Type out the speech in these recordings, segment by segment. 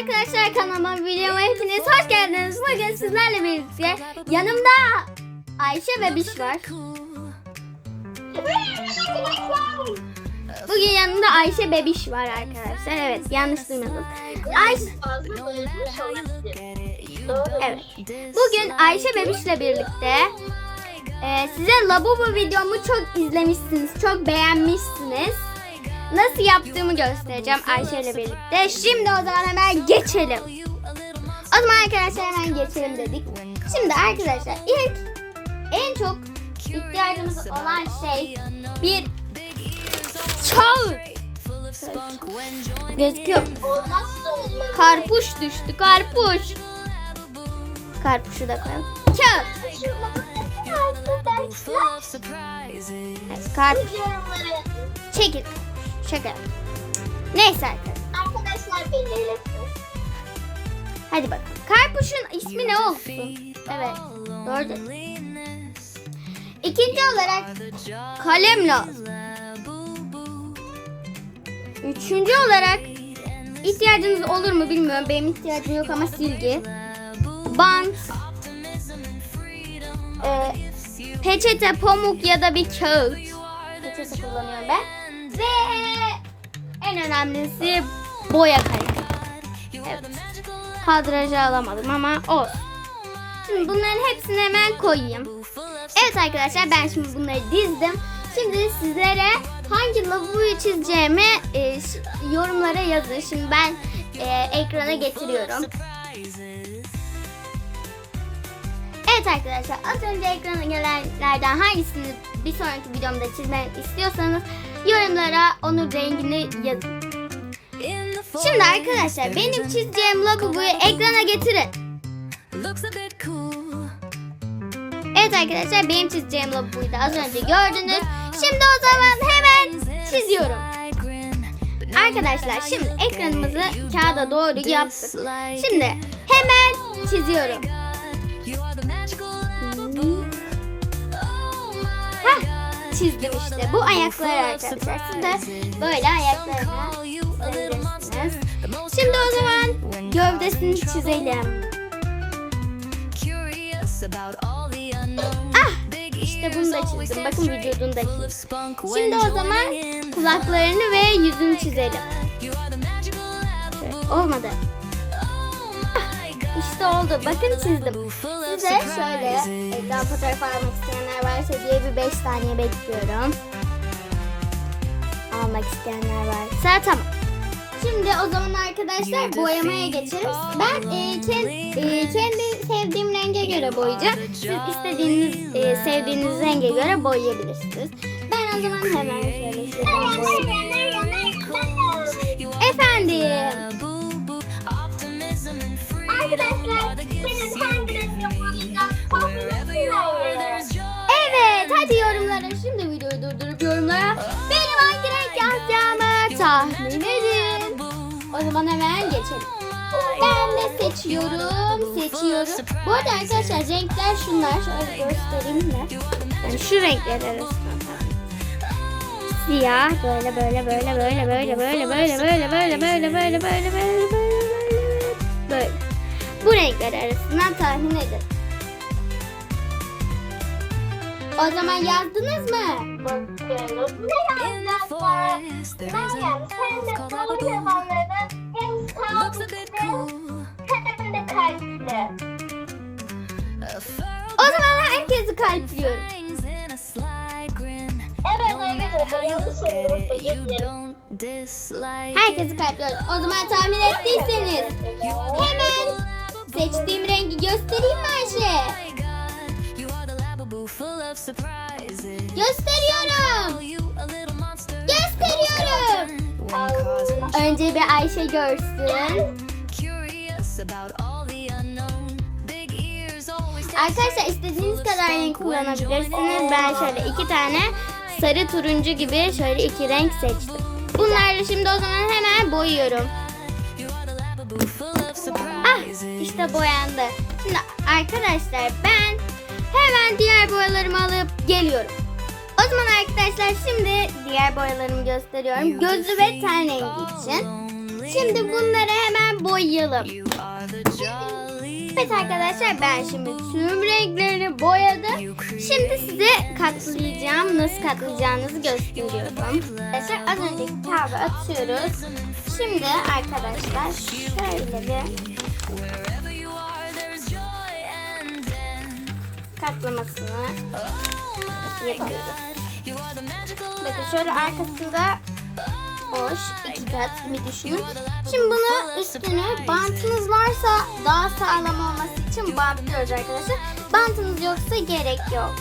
arkadaşlar kanalıma videoma hepiniz hoş geldiniz. Bugün sizlerle birlikte yanımda Ayşe ve Biş var. Bugün yanımda Ayşe Bebiş var arkadaşlar. Evet yanlış duymadım. Ayşe, evet. Bugün Ayşe Bebiş'le birlikte e, size Labubu videomu çok izlemişsiniz. Çok beğenmişsiniz. Nasıl yaptığımı göstereceğim Ayşe ile birlikte. Şimdi o zaman hemen geçelim. O zaman arkadaşlar hemen geçelim dedik. Şimdi arkadaşlar ilk en çok ihtiyacımız olan şey bir çağır. Gözüküyor. Karpuş düştü karpuş. Karpuşu da koyalım. Kağıt. Karpuş. Çekil. Şaka. Neyse arkadaşlar. Arkadaşlar belirlesin. Hadi bakalım. Karpuşun ismi ne olsun? Evet. Doğru. İkinci olarak kalem lazım. Üçüncü olarak ihtiyacınız olur mu bilmiyorum. Benim ihtiyacım yok ama silgi. Bant. e, peçete, pamuk ya da bir kağıt. Peçete kullanıyorum ben. En önemlisi boya kalemi. Evet. Kadrajı alamadım ama olsun. Şimdi bunların hepsini hemen koyayım. Evet arkadaşlar ben şimdi bunları dizdim. Şimdi sizlere hangi lavaboyu çizeceğimi e, yorumlara yazın. Şimdi ben e, ekrana getiriyorum. Evet arkadaşlar az önce ekrana gelenlerden hangisini bir sonraki videomda çizmemi istiyorsanız yorumlara onun rengini yazın. Şimdi arkadaşlar benim çizeceğim lavaboyu ekrana getirin. Evet arkadaşlar benim çizeceğim lavaboyu da az önce gördünüz. Şimdi o zaman hemen çiziyorum. Arkadaşlar şimdi ekranımızı kağıda doğru yaptık. Şimdi hemen çiziyorum. Çizdim işte. Bu ayaklar arkadaşlar. Siz de böyle ayaklarına. Şimdi o zaman gövdesini çizelim. Ah işte bunu da çizdim. Bakın vücudunu da çizdim. Şimdi o zaman kulaklarını ve yüzünü çizelim. Şöyle, Olmadı. Ah, İşte oldu. Bakın çizdim. Size şöyle ekran fotoğrafı almak isteyenler varsa diye bir 5 saniye bekliyorum. Almak isteyenler varsa tamam. Şimdi o zaman arkadaşlar boyamaya geçelim. Ben e, kendi, kendi sevdiğim renge göre boyayacağım. Siz istediğiniz e, sevdiğiniz renge göre boyayabilirsiniz. Ben o zaman hemen şöyle şuradan boyayayım. Efendim. Arkadaşlar benim hangi renk yazacağımı tahmin edin. O zaman hemen geçelim. Ben de seçiyorum, seçiyorum. Bu arada arkadaşlar renkler şunlar. Şöyle göstereyim de. Yani şu renkler arasında. Siyah böyle böyle böyle böyle böyle böyle böyle böyle böyle böyle böyle böyle böyle böyle böyle Bu renkler arasından tahmin edin. O zaman yazdınız mı? O zaman herkesi kalpliyorum. Evet soruları sayabilirim. Herkesi kalpliyorum. O zaman tahmin ettiyseniz hemen seçtiğim rengi göstereyim mi Ayşe? Gösteriyorum. Gösteriyorum. Önce bir Ayşe görsün. Arkadaşlar istediğiniz kadar renk kullanabilirsiniz. Ben şöyle iki tane sarı turuncu gibi şöyle iki renk seçtim. Bunları şimdi o zaman hemen boyuyorum. Ah işte boyandı. Şimdi arkadaşlar ben hemen diğer boyalarımı alıp geliyorum. O zaman arkadaşlar şimdi diğer boyalarımı gösteriyorum. Gözü ve ten rengi için. Şimdi bunları hemen boyayalım. Evet arkadaşlar ben şimdi tüm renklerini boyadım. Şimdi size katlayacağım. Nasıl katlayacağınızı gösteriyorum. Arkadaşlar az önceki kağıdı atıyoruz. Şimdi arkadaşlar şöyle bir katlamasını Oh yapıyoruz. Bakın şöyle arkasında boş iki kat bir düşünün. Şimdi bunu üstüne bantınız varsa daha sağlam olması için bantlıyoruz arkadaşlar. Bantınız yoksa gerek yok.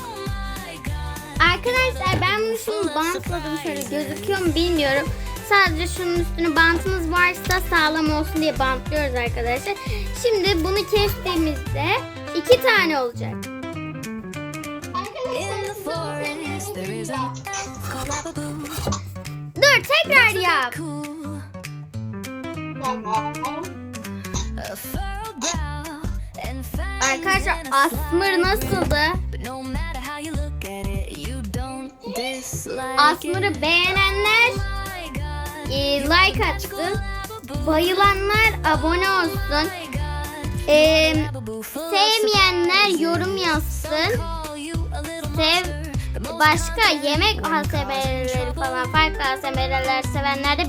Arkadaşlar ben bunu şimdi bantladım şöyle gözüküyor mu bilmiyorum. Sadece şunun üstüne bantınız varsa sağlam olsun diye bantlıyoruz arkadaşlar. Şimdi bunu kestiğimizde iki tane olacak. Dur tekrar yap. Arkadaşlar asmır nasıldı? Asmır'ı beğenenler God, e, like atsın. Bayılanlar abone olsun. E, sevmeyenler yorum yazsın. Sev başka yemek ASMR'leri falan farklı ASMR'ler sevenler de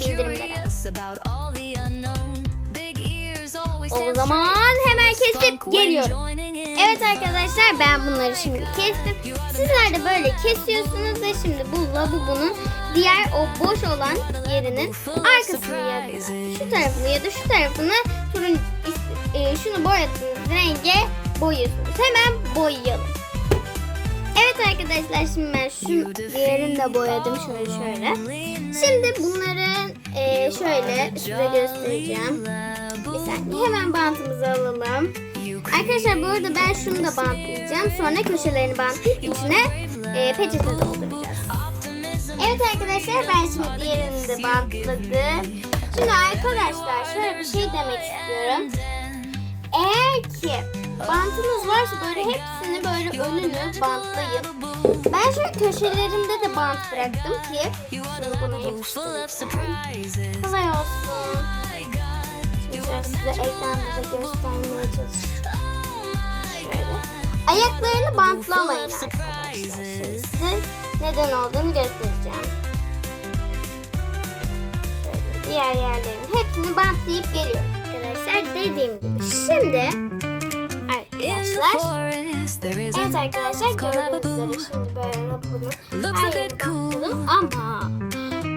always O zaman hemen kesip geliyorum. Evet arkadaşlar ben bunları şimdi kestim. Sizler de böyle kesiyorsunuz ve şimdi bu lavabonun diğer o boş olan yerinin arkasını ya da şu tarafını ya da şu tarafını turun e, şunu boyadığınız renge boyuyorsunuz. Hemen boyayalım. Evet arkadaşlar şimdi ben şu diğerini de boyadım şöyle şöyle. Şimdi bunları e, şöyle size göstereceğim. Bir saniye hemen bantımızı alalım. Arkadaşlar bu arada ben şunu da bantlayacağım. Sonra köşelerini bantlayıp içine e, peçete dolduracağız. Evet arkadaşlar ben şimdi diğerini de bantladım. Şimdi arkadaşlar şöyle bir şey demek istiyorum. Eğer ki bantınız varsa böyle hepsini böyle önünü bantlayın. Ben şöyle köşelerinde de bant bıraktım ki. Kolay olsun. Şimdi size ekranda göstermeye. Şöyle. Ayaklarını bantlamayın arkadaşlar. Şimdi size neden olduğunu göstereceğim. Şöyle diğer yerlerin hepsini bantlayıp geliyorum arkadaşlar. Dediğim gibi. Şimdi arkadaşlar Evet arkadaşlar gördüğünüz üzere şimdi böyle bunu her yere bantladım ama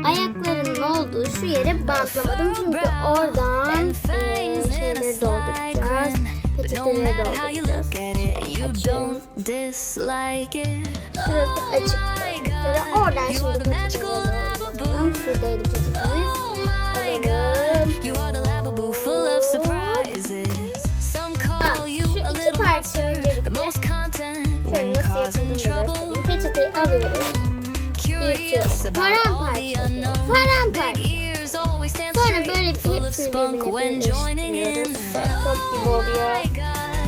ayaklarının olduğu şu yere bantlamadım çünkü oradan eee, şeyleri dolduracağız. Peçeteleri dolduracağız. it. Şurası açık. Şöyle oradan şimdi peçeteleri dolduralım. Şuradaydı peçetemiz. Alıyoruz. Yırtıyoruz. Paramparça. Paramparça. Sonra böyle hepsini birbirine birleştiriyoruz. Çok gibi oluyor.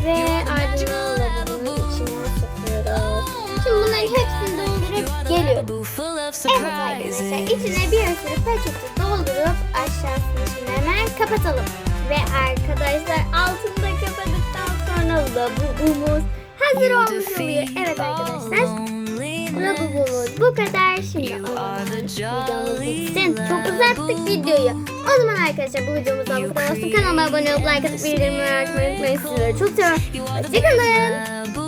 Ve ardından lavabonun içine sokuyoruz. Şimdi bunların hepsini doldurup of Evet arkadaşlar içine bir sürü peçete doldurup aşağısını şimdi hemen kapatalım. Ve arkadaşlar altını da kapadıktan sonra lavabomuz hazır olmuş oluyor. Evet arkadaşlar lavabomuz bu kadar. Şimdi videomuz bitsin. Çok uzattık videoyu. O zaman arkadaşlar bu videomuzdan bu kadar olsun. Kanalıma abone olup like atıp bildirimleri açmayı unutmayın. Sizleri çok seviyorum. Hoşçakalın.